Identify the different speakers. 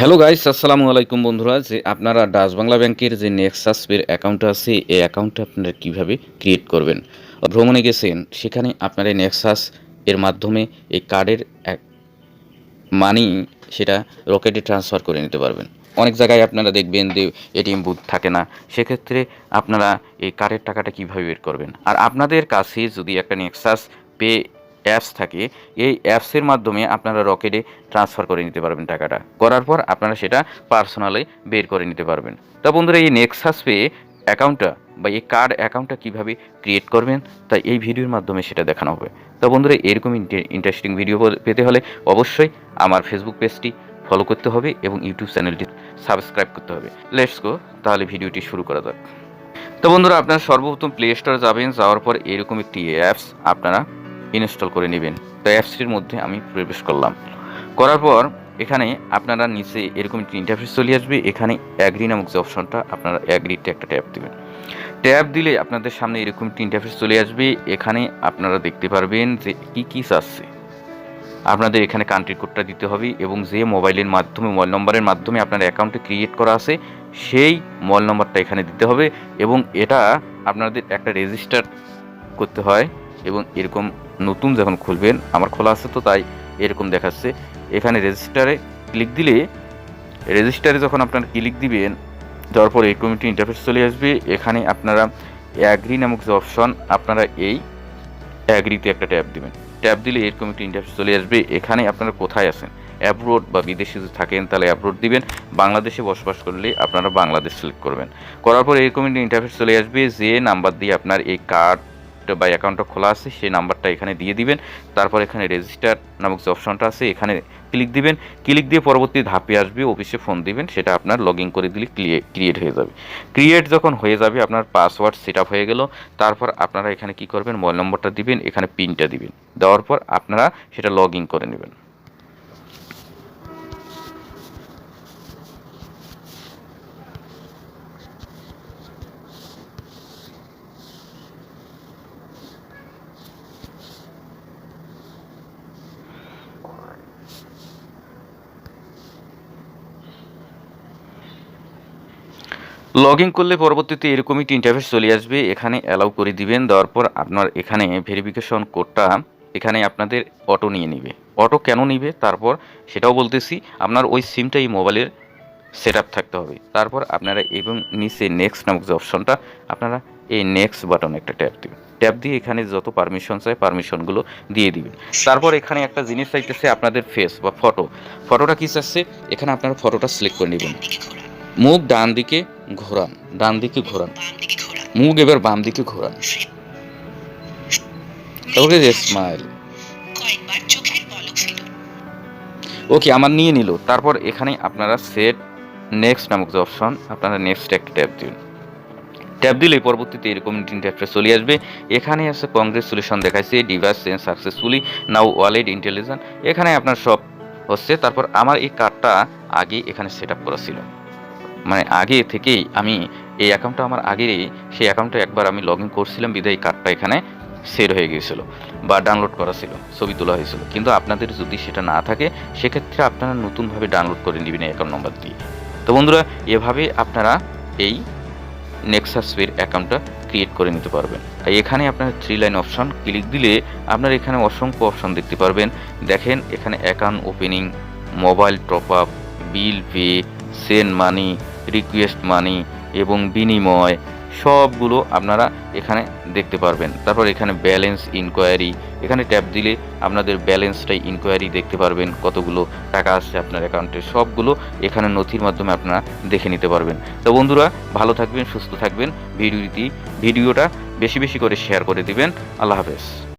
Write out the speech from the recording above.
Speaker 1: Hello guys আসসালামু আলাইকুম বন্ধুরা। যে আপনারা ডাচ বাংলা ব্যাংকের যে নেক্সাস পের অ্যাকাউন্ট আছে, এই অ্যাকাউন্টটা আপনারা কীভাবে ক্রিয়েট করবেন? ভ্রমণে গেছেন, সেখানে আপনারা এই নেক্সাস এর মাধ্যমে এই কার্ডের মানি সেটা রকেটে ট্রান্সফার করে নিতে পারবেন। অনেক জায়গায় আপনারা দেখবেন যে এটিএম বুথ থাকে না। সেক্ষেত্রে আপনারা এই কার্ডের টাকাটা কীভাবে বের করবেন? আর আপনাদের কাছে যদি একটা নেক্সাস পে অ্যাপস থাকে, এই অ্যাপসের মাধ্যমে আপনারা রকেটে ট্রান্সফার করে নিতে পারবেন টাকাটা। করার পর আপনারা সেটা পার্সোনালি বের করে নিতে পারবেন। তা বন্ধুরা, এই নেক্সাস পে অ্যাকাউন্টটা বা এই কার্ড অ্যাকাউন্টটা কীভাবে ক্রিয়েট করবেন, তা এই ভিডিওর মাধ্যমে সেটা দেখানো হবে। তা বন্ধুরা, এরকম ইন্টারেস্টিং ভিডিও পেতে হলে অবশ্যই আমার ফেসবুক পেজটি ফলো করতে হবে এবং ইউটিউব চ্যানেলটি সাবস্ক্রাইব করতে হবে। লেটস গো তাহলে ভিডিওটি শুরু করা যাক। তো বন্ধুরা, আপনারা সর্বপ্রথম প্লে স্টোরে যাবেন, যাওয়ার পর এরকম একটি অ্যাপস আপনারা ইনস্টল করে নেবেন। তো অ্যাপসটির মধ্যে আমি প্রবেশ করলাম। করার পর এখানে আপনারা নিচে এরকম একটি ইন্টারফেস চলে আসবে। এখানে অ্যাগ্রি নামক যে অপশনটা আপনারা অ্যাগ্রিতে একটা ট্যাপ দেবেন। ট্যাপ দিলে আপনাদের সামনে এরকম একটি ইন্টারফেস চলে আসবে। এখানে আপনারা দেখতে পারবেন যে কী কী চাচ্ছে। আপনাদের এখানে কান্ট্রি কোডটা দিতে হবে এবং যে মোবাইলের মাধ্যমে মোবাইল নম্বরের মাধ্যমে আপনার অ্যাকাউন্টে ক্রিয়েট করা আছে, সেই মোবাইল নম্বরটা এখানে দিতে হবে এবং এটা আপনাদের একটা রেজিস্টার করতে হয়। এবং এরকম নতুন যখন খুলবেন, আমার খোলা আছে তো তাই এরকম দেখাচ্ছে। এখানে রেজিস্টারে ক্লিক দিলে রেজিস্টারে যখন আপনারা ক্লিক দিবেন, যাওয়ার পর এই কমিটি ইন্টারফেস চলে আসবে। এখানে আপনারা অ্যাগ্রি নামক যে অপশন আপনারা এই অ্যাগ্রিতে একটা ট্যাব দিবেন। ট্যাব দিলে এর কমিটি ইন্টারফেস চলে আসবে। এখানে আপনারা কোথায় আছেন? অ্যাব্রোড বা বিদেশে যদি থাকেন, তাহলে অ্যাব্রোড দিবেন। বাংলাদেশে বসবাস করলে আপনারা বাংলাদেশ সিলেক্ট করবেন। করার পর এই কমিটি ইন্টারফেস চলে আসবে। যে নাম্বার দিয়ে আপনার এই কার্ড বা অ্যাকাউন্টটা খোলা আছে, সেই নাম্বারটা এখানে দিয়ে দিবেন। তারপর এখানে রেজিস্টার নামক যে অপশনটা আছে, এখানে ক্লিক দিবেন। ক্লিক দিয়ে পরবর্তী ধাপে আসবে অফিসে ফোন দিবেন, সেটা আপনার লগ ইন করে দিলে ক্রিয়েট হয়ে যাবে। ক্রিয়েট যখন হয়ে যাবে, আপনার পাসওয়ার্ড সেট হয়ে গেল। তারপর আপনারা এখানে কি করবেন? মোবাইল নম্বরটা দিবেন, এখানে পিনটা দিবেন। দেওয়ার পর আপনারা সেটা লগ ইন করে নেবেন। লগ ইন করলে পরবর্তীতে এরকমই একটি ইন্টারফেস চলে আসবে। এখানে অ্যালাউ করে দিবেন, দেওয়ার পর আপনার এখানে ভেরিফিকেশন কোডটা এখানে আপনাদের অটো নিয়ে নিবে। অটো কেন নিবে? তারপর সেটাও বলতেছি, আপনার ওই সিমটা এই মোবাইলের সেট থাকতে হবে। তারপর আপনারা এবং নিচে নেক্সট নামক যে অপশনটা আপনারা এই নেক্সট বাটন একটা ট্যাপ দিবেন। ট্যাপ দিয়ে এখানে যত পারমিশন চাই পারমিশনগুলো দিয়ে দিবেন। তারপর এখানে একটা জিনিস চাইতেছে আপনাদের ফেস বা ফটো ফটোটা কী চাচ্ছে? এখানে আপনারা ফটোটা সিলেক্ট করে নেবেন। মুখ ডান দিকে ঘোরান ডান দিকে ঘোরান। মুখ এবার বাম দিকে ঘোরান। স্মাইল ওকে আমার নিয়ে নিল। তারপর এখানে আপনারা সেট নেক্সট নামক যে অপশন আপনারা নেক্সট একটা ট্যাপ দিন। ট্যাপ দিলে পরবর্তীতে এরকম ইন্টারফেস চলে আসবে। এখানে আছে কংগ্রেচুলেশন দেখাইছে device change successfully now wallet intelligent এখানে আপনার সব হচ্ছে। তারপর আমার এই কার্ডটা আগে এখানে সেট আপ করা ছিল। মানে আগে থেকেই আমি এই অ্যাকাউন্টটা আমার আগেরই সেই অ্যাকাউন্টটা একবার আমি লগ ইন করছিলাম বিদায় কার্ডটা এখানে সেট হয়ে গিয়েছিল বা ডাউনলোড করা ছিল, ছবি তোলা হয়েছিল। কিন্তু আপনাদের যদি সেটা না থাকে, সেক্ষেত্রে আপনারা নতুনভাবে ডাউনলোড করে নেবেন এই অ্যাকাউন্ট নম্বর দিয়ে। তো বন্ধুরা, এভাবে আপনারা এই নেক্সাস পের অ্যাকাউন্টটা ক্রিয়েট করে নিতে পারবেন। আর এখানে আপনার থ্রি লাইন অপশন ক্লিক দিলে আপনার এখানে অসংখ্য অপশন দেখতে পারবেন। দেখেন, এখানে account opening mobile top up bill pay send money request money এবং বিনিময় সবগুলো আপনারা এখানে দেখতে পারবেন। তারপর এখানে ব্যালেন্স ইনকোয়ারি এখানে ট্যাপ দিলে আপনাদের ব্যালেন্সটাই ইনকোয়ারি দেখতে পারবেন, কতগুলো টাকা আসছে আপনার অ্যাকাউন্টে সবগুলো এখানে নথির মাধ্যমে আপনারা দেখে নিতে পারবেন। তো বন্ধুরা, ভালো থাকবেন, সুস্থ থাকবেন। ভিডিওটি, ভিডিওটা বেশি বেশি করে শেয়ার করে দিবেন। আল্লাহ হাফেজ।